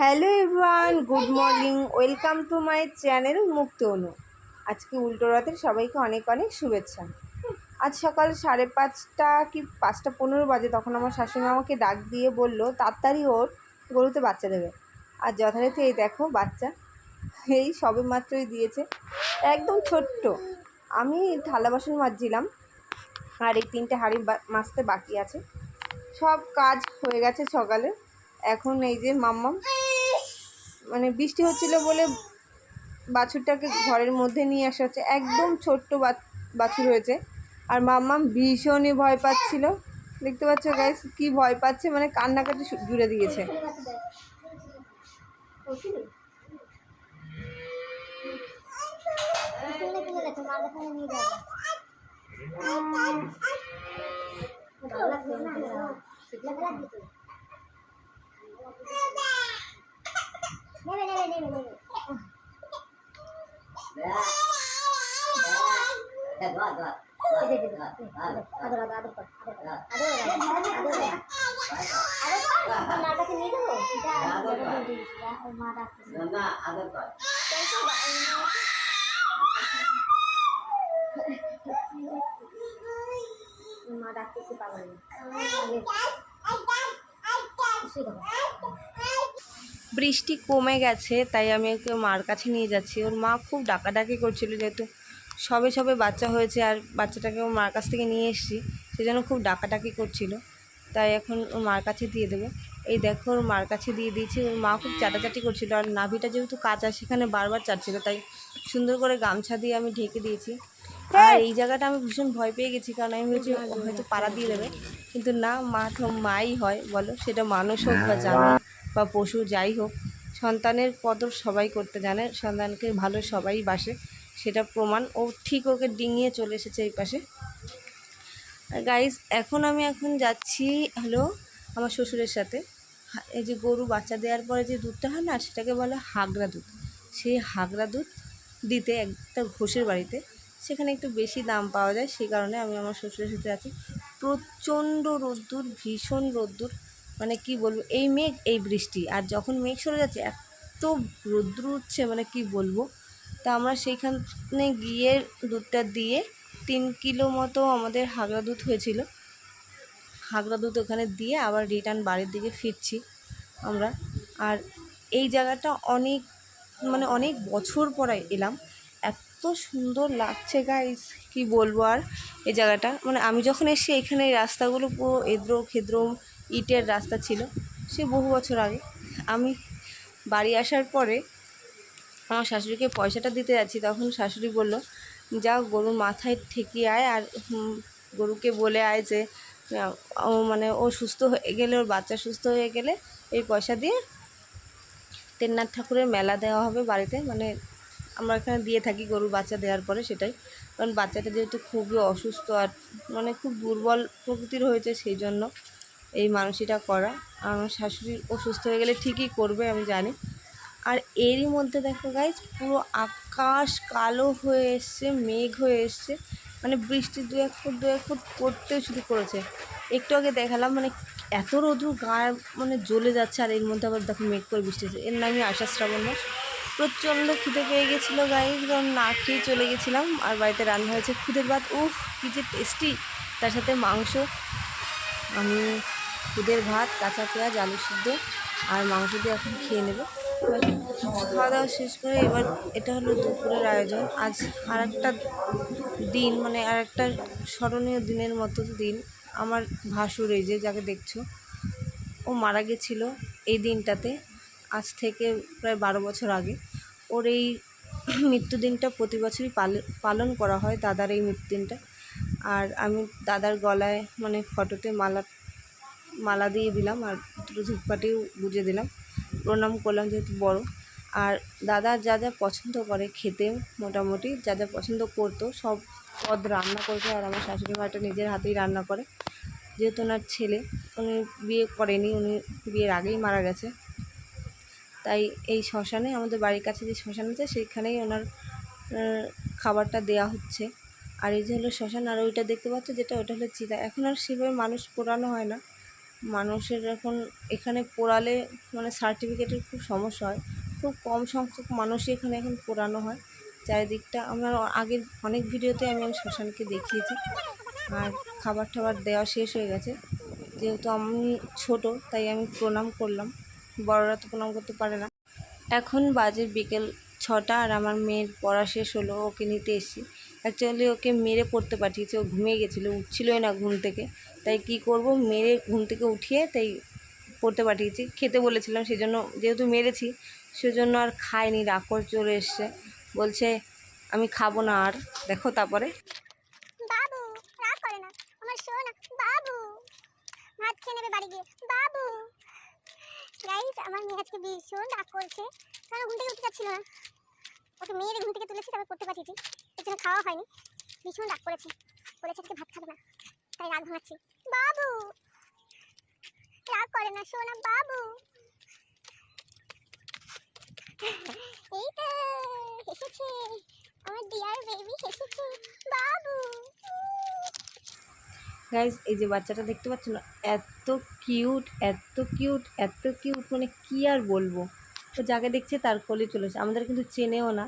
Hello everyone good morning. Welcome to my channel Mukta Anu. আজকে উল্টো রাতের সবাইকে অনেক অনেক শুভেচ্ছা। আজ সকাল সাড়ে পাঁচটা কি পাঁচটা পনেরো বাজে তখন আমার শাশুড়ি আমাকে ডাক দিয়ে বলল তাড়াতাড়ি ওর গরুতে বাচ্চা দেবে। আর যথারীতি এই দেখো বাচ্চা এই সবে মাত্রই দিয়েছে। একদম ছোট্ট। আমি থালা বাসন মাজছিলাম আর এই তিনটে হাঁড়ি মাজতে বাকি আছে। সব কাজ হয়ে গেছে সকালে। এখন এই যে মাম্মাম মানে বৃষ্টি হচ্ছিল বলে বাছুরটাকে ঘরের মধ্যে নিয়ে আসা হচ্ছে। একদম ছোট্ট বাছুর হয়েছে। আর মাম্মাম ভীষণই ভয় পাচ্ছিল। দেখতে পাচ্ছ গাইস কি ভয় পাচ্ছে? মানে কান্নাকাটি জুড়ে দিয়েছে। স্কুলে কিনে বৃষ্টি কমে গেছে তাই আমি ওকে মার কাছে নিয়ে যাচ্ছি। ওর মা খুব ডাকাডাকি করছিল যেহেতু সবে সবে বাচ্চা হয়েছে আর বাচ্চাটাকে ওর মার কাছ থেকে নিয়ে এসেছি সেজন্য খুব ডাকাডাকি করছিল। তাই এখন ওর মার কাছে দিয়ে দেবো। এই দেখো ওর মার কাছে দিয়ে দিয়েছি। ওর মা খুব চাটাচাটি করছিল আর নাভিটা যেহেতু কাঁচা সেখানে বারবার চাটছিল তাই সুন্দর করে গামছা দিয়ে আমি ঢেকে দিয়েছি। আর এই জায়গাটা আমি ভীষণ ভয় পেয়ে গেছি কারণ আমি ভেবেছি ও হয়তো পাড়া দিয়ে দেবে। কিন্তু না মা তো মাই হয় বলো সেটা মানুষ হোক বা জানোয়ার বা পশু যাই হোক, সন্তানের কদর সবাই করতে জানে, সন্তানকে ভালো সবাই বাসে, সেটা প্রমাণ। ও ঠিক ওকে ডিঙিয়ে চলে এসেছে এই পাশে। গাইজ এখন আমি এখন যাচ্ছি হলো আমার শ্বশুরের সাথে। এই যে গরু বাচ্চা দেওয়ার পরে যে দুধটা হয় না, সেটাকে বলে হাগরা দুধ। সেই হাগরা দুধ দিতে একটা ঘোষের বাড়িতে, সেখানে একটু বেশি দাম পাওয়া যায়, সেই কারণে আমি আমার শ্বশুরের সাথে আছি। প্রচণ্ড রোদ্দুর, ভীষণ রোদ্দুর। মানে কি বলব, এই মেঘ, এই বৃষ্টি। আর যখন মেঘ সরে যাচ্ছে, এত রোদ্দুর উঠছে মানে কি বলব। তা আমরা সেইখানে গিয়ে দুধটা দিয়ে তিন কিলো মতো আমাদের হাগড়া দুধ হয়েছিল। হাগড়া দুধ ওখানে দিয়ে আবার রিটার্ন বাড়ির দিকে ফিরছি আমরা। আর এই জায়গাটা অনেক মানে অনেক বছর পরে এলাম। এত সুন্দর লাগছে গাইস কি বলব আর এই জায়গাটা। মানে আমি যখন এসে এখানে রাস্তাগুলো পুরো এদ্র খেদ্র ইটের রাস্তা ছিল, সে বহু বছর আগে। আমি বাড়ি আসার পরে আমার শাশুড়িকে পয়সাটা দিতে যাচ্ছি, তখন শাশুড়ি বলল যা গরুর মাথায় ঠেকিয়ে আয় আর গরুকে বলে আয় যে ও মানে ও সুস্থ হয়ে গেলে, ওর বাচ্চা সুস্থ হয়ে গেলে এই পয়সা দিয়ে তেন্নাথ ঠাকুরের মেলা দেওয়া হবে বাড়িতে। মানে আমরা এখানে দিয়ে থাকি গরুর বাচ্চা দেওয়ার পরে সেটাই। কারণ বাচ্চাটা যেহেতু খুবই অসুস্থ আর মানে খুব দুর্বল প্রকৃতির হয়েছে সেই জন্য এই মানসিটা করা। আর আমার শাশুড়ি অসুস্থ হয়ে গেলে ঠিকই করবে, আমি জানি। আর এরই মধ্যে দেখো গাইজ পুরো আকাশ কালো হয়ে এসছে, মেঘ হয়ে এসছে। মানে বৃষ্টি দু এক ফুট, দু এক ফুট পড়তে শুরু করেছে। একটু আগে দেখালাম মানে এত রোদ্রু গায়ে মানে জ্বলে যাচ্ছে, আর এর মধ্যে আবার দেখো মেঘ করে বৃষ্টি হচ্ছে। এর নামই আষাঢ় শ্রাবণ মাস। প্রচণ্ড খিদে পেয়ে গেছিল গাইজ কারণ না খেয়ে চলে গেছিলাম, আর বাড়িতে রান্না হয়েছে খুদের ভাত। উফ, কী যে টেস্টি তার সাথে মাংস। আমি খুদের ভাত, কাঁচা পেঁয়াজ, আলু সিদ্ধ আর মাংস দিয়ে এখন খেয়ে নেব। খাওয়া দাওয়া শেষ করে এবার এটা হলো দুপুরের আয়োজন। আজ আর একটা দিন মানে আর একটা স্মরণীয় দিনের মতো দিন আমার ভাসুর এই যে, যাকে দেখছ। ও মারা গেছিল এই দিনটাতে, আজ থেকে প্রায় বারো বছর আগে। ওর এই মৃত্যুদিনটা প্রতি বছরই পালন করা হয় দাদার এই মৃত্যুদিনটা। আর আমি দাদার গলায় মানে ফটোতে মালা মালা দিয়ে দিলাম আর দুটো ধূপকাঠিও গুজে দিলাম। প্রণাম করলাম যেহেতু বড়। আর দাদা যা যা পছন্দ করে খেতে মোটামুটি, যা যা পছন্দ করতো সব পদ রান্না করতো আর আমার শাশুড়ি মাটা নিজের হাতেই রান্না করে। যেহেতু ওনার ছেলে, উনি বিয়ে করেনি, উনি বিয়ের আগেই মারা গেছে। তাই এই শ্মশানে, আমাদের বাড়ির কাছে যে শ্মশান আছে সেইখানেই ওনার খাবারটা দেওয়া হচ্ছে। আর এই যে হলো শ্মশান, আর ওইটা দেখতে পাচ্ছ যেটা, ওটা হলো চিতা এখন আর সেভাবে মানুষ পোড়ানো হয় না। মানুষের এখন এখানে পোড়ালে মানে সার্টিফিকেটের খুব সমস্যা হয়। খুব কম সংখ্যক মানুষই এখানে এখন পোড়ানো হয়। চারিদিকটা আমার আগের অনেক ভিডিওতে আমি আমি শ্মশানকে দেখিয়েছি। আর খাবার টাবার দেওয়া শেষ হয়ে গেছে। যেহেতু আমি ছোট, তাই আমি প্রণাম করলাম। বড়রা তো প্রণাম করতে পারে না। এখন বাজে বিকেল ছটা আর আমার মেয়ের পড়া শেষ হলো, ওকে নিতে এসেছি। অ্যাকচুয়ালি ওকে মেরে পড়তে পাঠিয়েছে, ও ঘুমিয়ে গেছিল, উঠছিলোই না ঘুম থেকে। তাই কি করব, মেরে ঘুম থেকে উঠিয়ে তাই পড়তে পাঠিয়েছি। খেতে বলেছিলাম সেজন্য, যেহেতু মেরেছি, সেজন্য আর খায়নি রাগ করে চলে এসছে। বলছে, আমি খাব না আর। দেখো তারপরে। আমার মেয়ে আজকে ভীষণ রাগ করছে। কারণ ঘুম থেকে উঠতে যাচ্ছিল না? ওকে মেয়ের ঘুম থেকে তুলেছি, তারপর পড়তে পাঠিয়েছি। এর জন্য খাওয়া হয়নি। ভীষণ রাগ করেছে। বলেছে আজকে ভাত খাবে না। তাই রাগ ভাঙাচ্ছি। বাবু! রাগ করে না, সোনা বাবু। বাবু! গাইজ এই যে বাচ্চাটা দেখতে পাচ্ছ না? এত কিউট এত কিউট এত কিউট মানে কি আর বলব? ও যাকে দেখছে তার কোলে চলেছে আমাদের কিন্তু চেনেও না।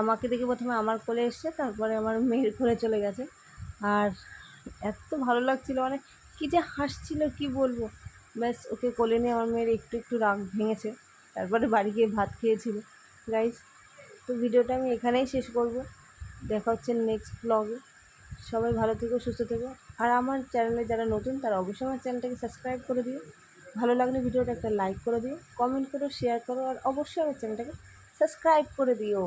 আমাকে দেখে প্রথমে আমার কোলে এসছে, তারপরে আমার মেয়ের কোলে চলে গেছে। আর এত ভালো লাগছিল মানে কী যে হাসছিল, কি বলব। ব্যাস, ওকে কোলে নিয়ে আমার মেয়ের একটু একটু রাগ ভেঙেছে। তারপরে বাড়ি গিয়ে ভাত খেয়েছিল। গাইজ তো ভিডিওটা আমি এখানেই শেষ করব। দেখা হচ্ছে নেক্সট ব্লগে সবাই ভালো থেকো, সুস্থ থেকো। আর আমার চ্যানেলে যারা নতুন, তারা অবশ্যই আমার চ্যানেলটাকে সাবস্ক্রাইব করে দিও। ভালো লাগলে ভিডিওটা একটা লাইক করে দিও কমেন্ট করো শেয়ার করো, আর অবশ্যই আমার চ্যানেলটাকে সাবস্ক্রাইব করে দিও।